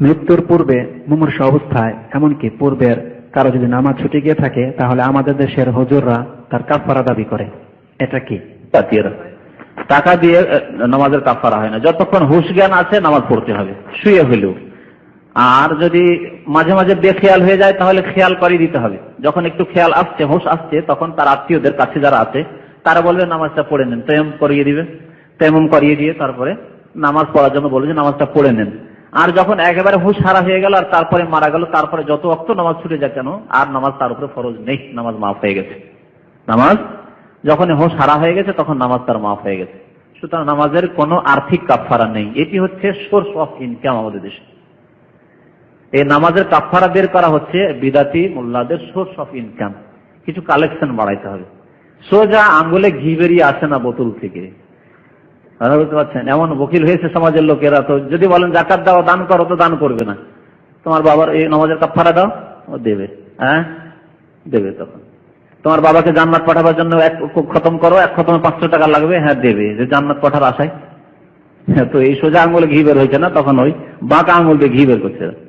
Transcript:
মৃত্যুর পূর্বে মুমূর্ষ অবস্থায়, এমনকি পূর্বের কারও যদি নামাজ ছুটে গিয়ে থাকে, তাহলে আমাদের দেশের হুজুররা তার কাফারা দাবি করে। এটা কি? টাকা দিয়ে নামাজের কাফারা হয় না। যতক্ষণ হুশ জ্ঞান আছে, নামাজ পড়তে হবে। শুয়ে হইলেও। আর যদি মাঝে মাঝে বেখেয়াল হয়ে যায়, তাহলে খেয়াল করিয়ে দিতে হবে। যখন একটু খেয়াল আসছে, হুশ আসছে, তখন তার আত্মীয়দের কাছে যারা আছে, তারা বলবে, নামাজটা পড়ে নেন। তেম করিয়ে দিবে। তেমন করিয়ে দিয়ে তারপরে নামাজ পড়ার জন্য বলবে যে, নামাজটা পড়ে নেন। আর যখন একেবারে হুশ হারা হয়ে গেল আর তারপরে মারা গেল, তারপরে যত অক্ত নামাজ ছুটে যাক কেন? আর নামাজ তার উপরে ফরজ নেই, নামাজ মাফ হয়ে গেছে। নামাজ যখন হোশ হারা হয়ে গেছে, তখন নামাজ তার মাফ হয়ে গেছে। সুতরাং নামাজের কোনো আর্থিক কাফারা নেই। এটি হচ্ছে সোর্স অফ ইনকাম আমাদের দেশে। এই নামাজের কাফারা বের করা হচ্ছে বিদাতি মোল্লাদের সোর্স অফ ইনকাম কিছু কালেকশন বাড়াইতে হবে। সোজা আঙ্গুলে ঘি বেরিয়ে আসে না বোতল থেকে। আপনারা বুঝতে পারছেন? এমন বকিল হয়েছে সমাজের লোকেরা তো, যদি বলেন জাকাত দাও, দান করো, তো দান করবে না। তোমার বাবার এই নামাজের কাফারা দাও, ও দেবে। হ্যাঁ? দেবে তখন। তোমার বাবাকে জান্নাত পাঠাবার জন্য এক খতম করো, এক খতমে পাঁচশো টাকা লাগবে হ্যাঁ দেবে। যে জান্নাত পাঠার আশায়। হ্যাঁ তো এই সোজা আঙুলে ঘি বের হয়েছে না, তখন ওই বাঁকা আঙুল দিয়ে ঘি বের করছে।